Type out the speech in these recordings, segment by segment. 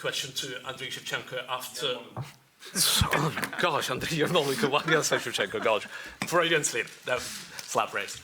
question to Andriy Shevchenko after. Oh, gosh, Andriy Yarmolenko, why did I say Shevchenko? Gosh, Freudian slip. No, slap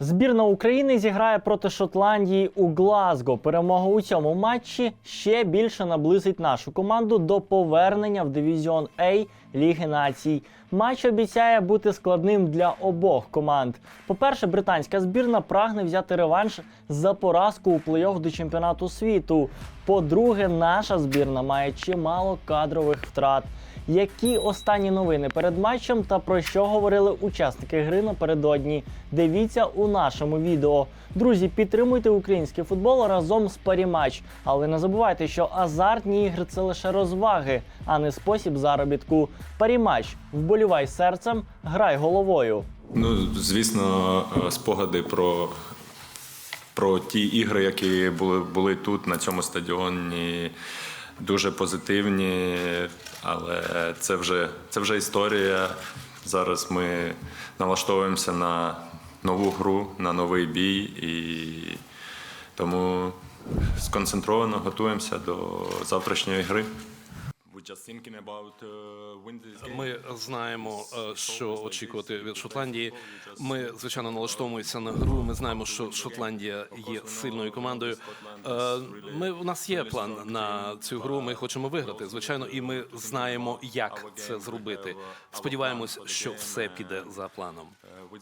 Збірна України зіграє проти Шотландії у Глазго. Перемога у цьому матчі ще більше наблизить нашу команду до повернення в дивізіон А Ліги Націй. Матч обіцяє бути складним для обох команд. По-перше, британська збірна прагне взяти реванш за поразку у плей-офф до чемпіонату світу. По-друге, наша збірна має чимало кадрових втрат. Які останні новини перед матчем та про що говорили учасники гри напередодні? Дивіться у нашому відео. Друзі, підтримуйте український футбол разом з Парімач. Але не забувайте, що азартні ігри це лише розваги, а не спосіб заробітку. Парімач, вболівай серцем, грай головою. Ну, звісно, е, спогади про, про ті ігри, які були, були тут, на цьому стадіоні, дуже позитивні, але це вже, це вже історія. Зараз ми налаштовуємося на нову гру, на новий бій, і тому сконцентровано готуємося до завтрашньої гри. Ми знаємо, е, що очікувати від Шотландії. Ми звичайно налаштовуємося на гру. Ми знаємо, що Шотландія є сильною командою. Е, Ми у нас є план на цю гру. Ми хочемо виграти, звичайно, і ми знаємо, як це зробити. Сподіваємось, що все піде за планом. Uh,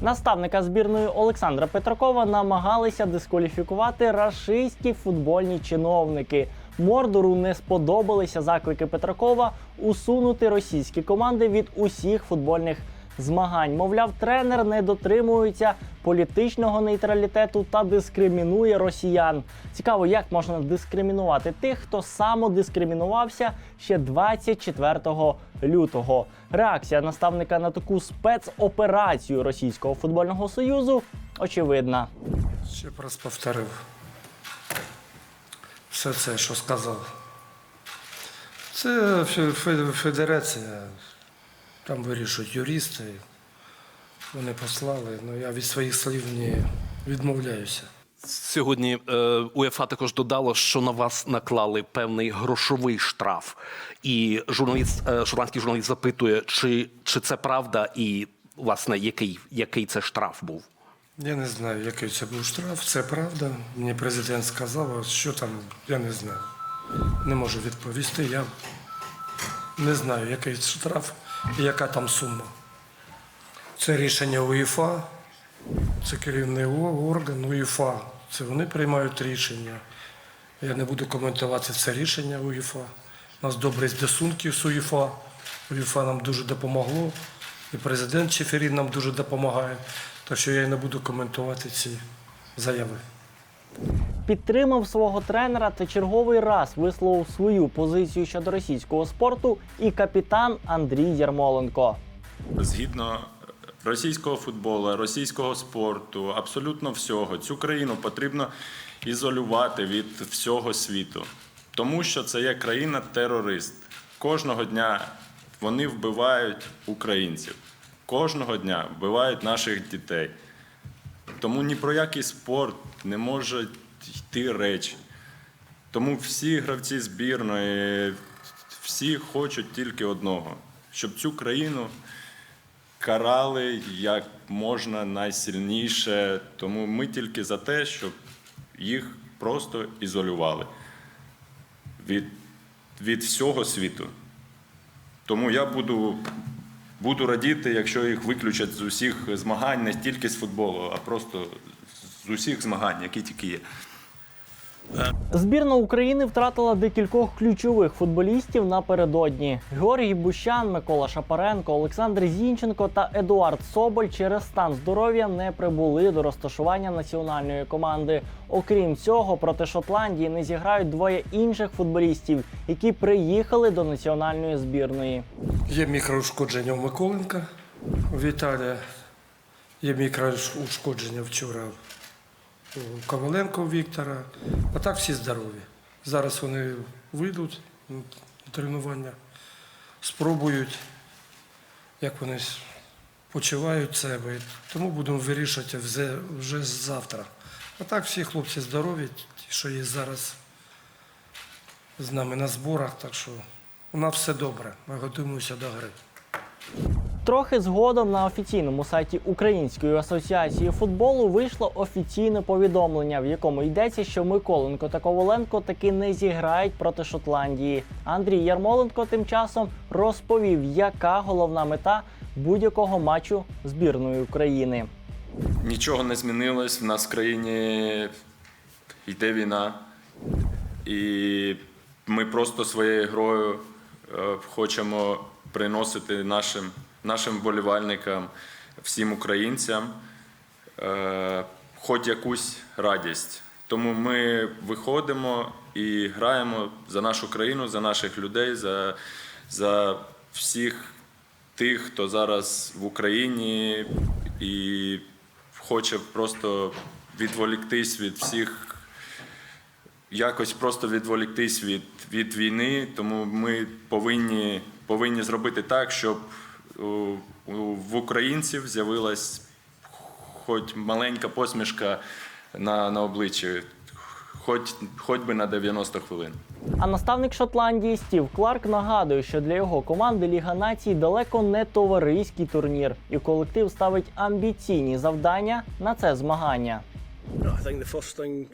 Наставника збірної Олександра Петракова намагалися дискваліфікувати рашистські футбольні чиновники. Мордору не сподобалися заклики Петракова усунути російські команди від усіх футбольних змагань. Мовляв, тренер не дотримується політичного нейтралітету та дискримінує росіян. Цікаво, як можна дискримінувати тих, хто самодискримінувався ще 24 лютого. Реакція наставника на таку спецоперацію Російського футбольного союзу очевидна. Ще раз повторив все це, що сказав. Це фе- фе- федерація, там вирішують юристи. Вони послали, але я від своїх слів не відмовляюся. Сьогодні е, УЄФА також додало, що на вас наклали певний грошовий штраф. І журналіст, е, шотландський журналіст запитує, чи, чи це правда, і власне який, який це штраф був. Я не знаю, який це був штраф, це правда. Мені президент сказав, а що там, я не знаю. Не можу відповісти. Я не знаю, який штраф і яка там сума. Це рішення УЄФА, це керівний орган УЄФА. Це вони приймають рішення. Я не буду коментувати це рішення УЄФА. У нас добрі стосунки з УЄФА. УЄФА нам дуже допомогло. І президент Чеферін нам дуже допомагає. Так що я і не буду коментувати ці заяви. Підтримав свого тренера та черговий раз висловив свою позицію щодо російського спорту і капітан Андрій Ярмоленко. Згідно російського футболу, російського спорту, абсолютно всього, цю країну потрібно ізолювати від всього світу, тому що це є країна-терорист. Кожного дня вони вбивають українців, кожного дня вбивають наших дітей. Тому ні про який спорт не може йти речі. Тому всі гравці збірної, всі хочуть тільки одного, щоб цю країну карали як можна найсильніше. Тому ми тільки за те, щоб їх просто ізолювали від, від всього світу. Тому я буду, буду радіти, якщо їх виключать з усіх змагань, не тільки з футболу, а просто з усіх змагань, які тільки є. Збірна України втратила декількох ключових футболістів напередодні. Георгій Бущан, Микола Шапаренко, Олександр Зінченко та Едуард Соболь через стан здоров'я не прибули до розташування національної команди. Окрім цього, проти Шотландії не зіграють двоє інших футболістів, які приїхали до національної збірної. Є мікроушкодження у Миколенка Віталія. Є мікроушкодження вчора Коваленко Віктора. А так всі здорові. Зараз вони вийдуть на тренування, спробують, як вони почувають себе. Тому будемо вирішувати вже завтра. А так всі хлопці здорові, ті, що є зараз з нами на зборах. Так що у нас все добре. Ми готуємося до гри. Трохи згодом на офіційному сайті Української асоціації футболу вийшло офіційне повідомлення, в якому йдеться, що Миколенко та Коваленко таки не зіграють проти Шотландії. Андрій Ярмоленко тим часом розповів, яка головна мета будь-якого матчу збірної України. Нічого не змінилось. В нас в країні йде війна. І ми просто своєю грою е, хочемо приносити нашим, нашим вболівальникам, всім українцям е, хоч якусь радість. Тому ми виходимо і граємо за нашу країну, за наших людей, за, за всіх тих, хто зараз в Україні і хоче просто відволіктись від всіх, якось просто відволіктись від, від війни. Тому ми повинні, повинні зробити так, щоб в українців з'явилась хоч маленька посмішка на, на обличчі, хоч, хоч би на 90 хвилин. А наставник Шотландії Стів Кларк нагадує, що для його команди Ліга націй далеко не товариський турнір, і колектив ставить амбіційні завдання на це змагання.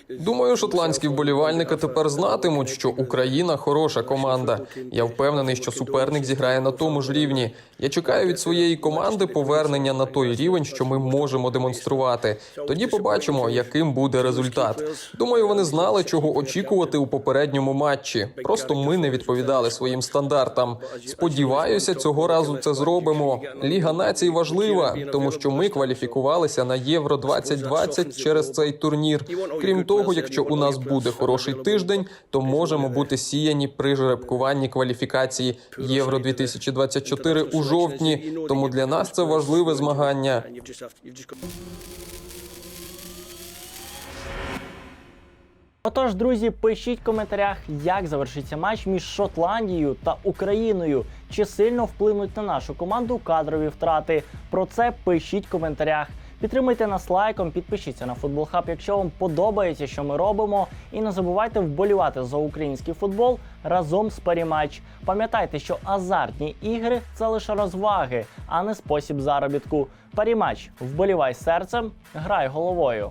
Думаю, шотландські вболівальники тепер знатимуть, що Україна хороша команда. Я впевнений, що суперник зіграє на тому ж рівні. Я чекаю від своєї команди повернення на той рівень, що ми можемо демонструвати. Тоді побачимо, яким буде результат. Думаю, вони знали, чого очікувати у попередньому матчі. Просто ми не відповідали своїм стандартам. Сподіваюся, цього разу це зробимо. Ліга націй важлива, тому що ми кваліфікувалися на Євро 2020 через цей турнір. Крім того, якщо у нас буде хороший тиждень, то можемо бути сіяні при жеребкуванні кваліфікації Євро 2024 у жовтні. Тому для нас це важливе змагання. Отож, друзі, пишіть в коментарях, як завершиться матч між Шотландією та Україною. Чи сильно вплинуть на нашу команду кадрові втрати? Про це пишіть в коментарях. Підтримуйте нас лайком, підпишіться на Футбол Хаб, якщо вам подобається, що ми робимо. І не забувайте вболівати за український футбол разом з Паріматч. Пам'ятайте, що азартні ігри це лише розваги, а не спосіб заробітку. Паріматч, вболівай серцем, грай головою.